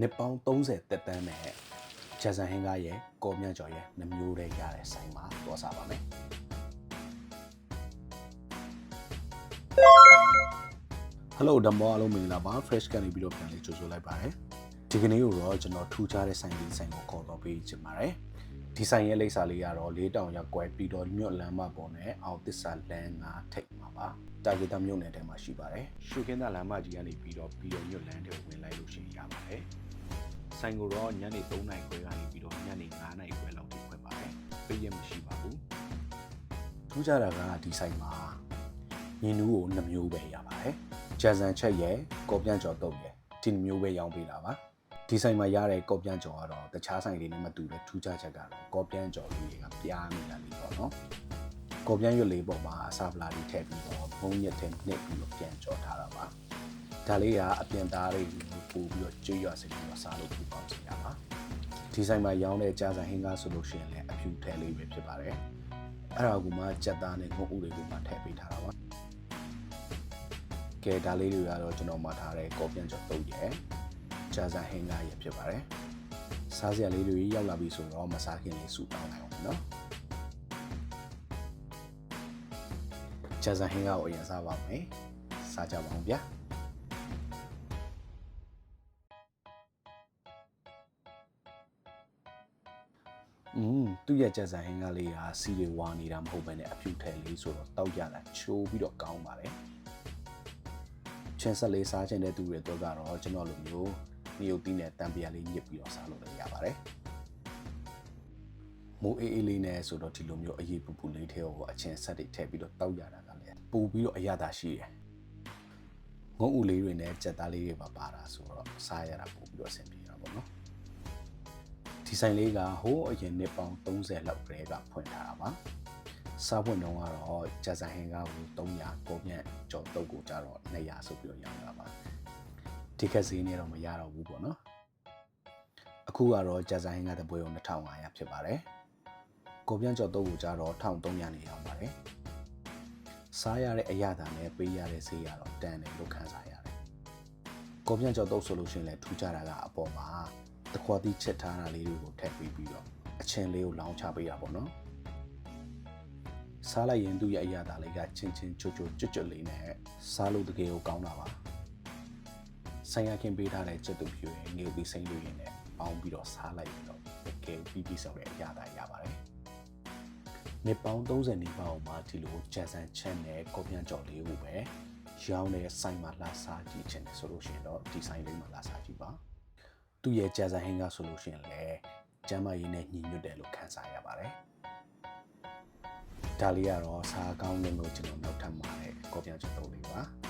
နှစ်ပေါင်း30တက်တန်းနဲ့ဂျက်ဆန်ဟင်းကားရဲ့ကော်မြတ်ကျော်ရဲ့နှမျိုးတွေရတဲ့ဆိုင်မှာတော့စားပါမယ်။ Hello ဓမ္မအားလုံးမင်္ဂလာပါ fresh ကနေပြီးတော့ပြန်လေးကြိုဆိုလိုက်ပါတယ်ဒီကနေ့တော့ကျွန်တော်ထူးခြားတဲ့ဆိုင်လေးဆိုင်ကိုခေါ်တော့ပေးချင်ပါတယ် ဒီဆိုင်ရဲ့လိပ်စာလေးကတော့လေးတောင်ရက်ကွယ်ပြီးတော့မြို့လမ်းမပေါ်နဲ့အောင်သစ္စာလမ်းငါထိပ်မှာပါတာဂီတာမြို့နယ်ထဲမှာရှိပါတယ်ရှုခင်းသာလမ်းမကြီးကနေပြီးတော့ပြီးတော့မြို့လမ်းထဲဝင်လိုက်လို့ရှိရင်ရပါတယ်ဆိုင်ကိုတော့ညနေ3နာရီခွဲကနေပြီးတော့ညနေ9နာရီခွဲလောက်ထိဖွင့်ပါတယ်ပြည့်ရမရှိပါဘူးထူးခြားတာကဒီဆိုင်မှာညင်နူးကို2မျိုးပဲရပါတယ်ဂျက်ဆန်ချက်ရဲ့ကော်ပြန်ကျော်တုပ်ရဲ့ဒီ2မျိုးပဲရောင်းပေးတာပါ ဒီဆိုင်မှာရတဲ့ကော်ပြန်ကျော်ကတော့တခြားဆိုင်တွေနဲ့မတူတဲ့ထူးခြားချက်ကတော့ကော်ပြန်ကျော်လေးတွေကပြားနေတာလေးပေါ့နော်ကော်ပြန်ရွက်လေးပေါ်မှာဆာဖလာလေးထည့်ပြီးတော့ဘုံညက်ထဲနှစ်ပြီးတော့ပြန်ကျော်ထားတာပါဒါလေးကအပြင်သားလေးကိုပို့ပြီးတော့ကျွေးရစပြီးတော့စားလို့ပူပေါင်းစေရပါဒီဆိုင်မှာရောင်းတဲ့ကြာဆန်ဟင်းကားဆိုလို့ရှိရင်လည်းအဖြူထဲလေးပဲဖြစ်ပါတယ်အဲ့ဒါကမှကြက်သားနဲ့ငုံဥတွေကိုမှထည့်ပေးထားတာပါကဲဒါလေးတွေကတော့ကျွန်တော်မှထားတဲ့ကော်ပြန်ကျော်တုပ်ရဲ့ ကြာဆန်ဟင်းကားရဲ့ဖြစ်ပါတယ်စားစရာလေးတွေရောက်လာပြီဆိုတော့မစားခင်လေးစူတောင်းလိုက်အောင်နော်ကြာဆန်ဟင်းကားကိုအရင်စားပါမယ်စားကြပါအောင်ဗျာอืมသူ့ရဲ့ကြက်ဆိုင်ဟင်းကလေးကစီတွေဝါနေတာမဟုတ်ဘဲနဲ့အဖြူထဲလေးဆိုတော့တောက်ကြတာချိုးပြီးတော့ကောင်းပါတယ်ချင်းဆက်လေးစားခြင်းတဲ့သူတွေတော့ကတော့ကျွန်တော်လိုမျိုး နီယိုတီနဲ့တံပြာလေးညစ်ပြီးတော့စားလို့လည်းရပါတယ်မိုးအေးအေးလေးနဲ့ဆိုတော့ဒီလိုမျိုးအရေးပူပူလေးထဲကိုအချင်းဆက်တွေထည့်ပြီးတော့တောက်ရတာကလည်းပူပြီးတော့အရသာရှိတယ်ငုံဥလေးတွေနဲ့ကြက်သားလေးတွေပါပါတာဆိုတော့စားရတာပို့ပြီးတော့အဆင်ပြေတာပေါ့နော်ဒီဆိုင်လေးကဟိုးအရင်နှစ်ပေါင်း30လောက်ကလေးကဖွင့်ထားတာပါစားဖွင့်တော့ကတော့ဂျက်ဆိုင်ဟင်ကားကို300ကိုမြတ်ကျော်တုပ်ကိုကြတော့200ဆိုပြီးတော့ရောင်းတာပါ ဒီကက်ဈေးနဲ့တော့မရတော့ဘူးပေါ့နော်အခုကတော့ဂျက်ဆိုင်ဟင်ကားတစ်ပွဲကို2500ဖြစ်ပါတယ်ကိုမြတ်ကျော်တုပ်ကိုကြတော့1300နေရောင်းပါတယ်စားရတဲ့အရသာနဲ့ပေးရတဲ့ဈေးကတော့တန်တယ်လို့ခံစားရတယ်ကိုမြတ်ကျော်တုပ်ဆိုလို့ရှိရင်လည်းထူးခြားတာကအပေါ်မှာတခွာတိချက်ထားတာလေးတွေကိုထည့်ပြီးပြီးတော့အချင်းလေးကိုလောင်းချပေးတာပေါ့နော်စားလိုက်ရင်သူ့ရဲ့အရာသားလေးကချင်းချင်းချွတ်ချွတ်ကြွတ်ကြွတ်လေးနဲ့စားလို့တကယ်ကိုကောင်းတာပါ ဆိုင်ရခင်ပေးထားတဲ့ချက်တူဖြူရင်ငေပြီးစိမ့်လို့ရင်လည်းပေါင်းပြီးတော့စားလိုက်ရင်တော့တကယ်ပြီးပြီးဆောင်တဲ့အရာသားရပါတယ်နှစ်ပေါင်း30နီးပါးအောင်မှာဒီလိုဂျက်ဆန်ချက်နဲ့ကော်ပြန်ကြော်လေးကိုပဲရောင်းတဲ့ဆိုင်မှာလာစားကြည့်ချင်တယ်ဆိုလို့ရှိရင်တော့ဒီဆိုင်လေးမှာလာစားကြည့်ပါသူ့ရဲ့ကြာစာဟင်းကဆိုလို့ရှိရင်လည်းကျမ်းမာရေးနဲ့ညီညွတ်တယ်လို့ခံစားရပါတယ်။ဒါလေးကတော့စားကောင်းတဲ့လို့ကျွန်တော်နောက်ထပ်မှာတဲ့ကော်ပြန်ချက်သုံးလေးပါ။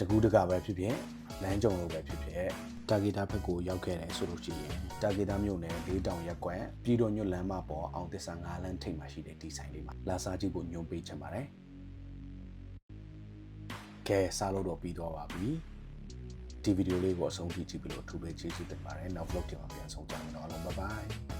တကူးတကပဲဖြစ်ဖြစ်လမ်းကြုံလို့ပဲဖြစ်ဖြစ်တာဂီတာဘက်ကိုရောက်ခဲ့တယ်ဆိုလို့ရှိရင်တာဂီတာမြို့နယ်လေးတောင်ရက်ကွက်ပြည်တော်ညွတ်လမ်းမပေါ်အောင်သစ္စာ9လမ်းထိပ်မှာရှိတဲ့ဒီဆိုင်လေးမှာလာစားကြည့်ဖို့ညွှန်ပေးချင်ပါတယ်။ကဲစားလို့တော့ပြီးတော့ပါပြီ။ဒီဗီဒီယိုလေးကိုအဆုံးထိကြည့်ပြီးလို့အထူးပဲကျေးဇူးတင်ပါတယ်နောက် vlog တင်မှာပြန်ဆောင်ကြမယ်တော့အားလုံး bye bye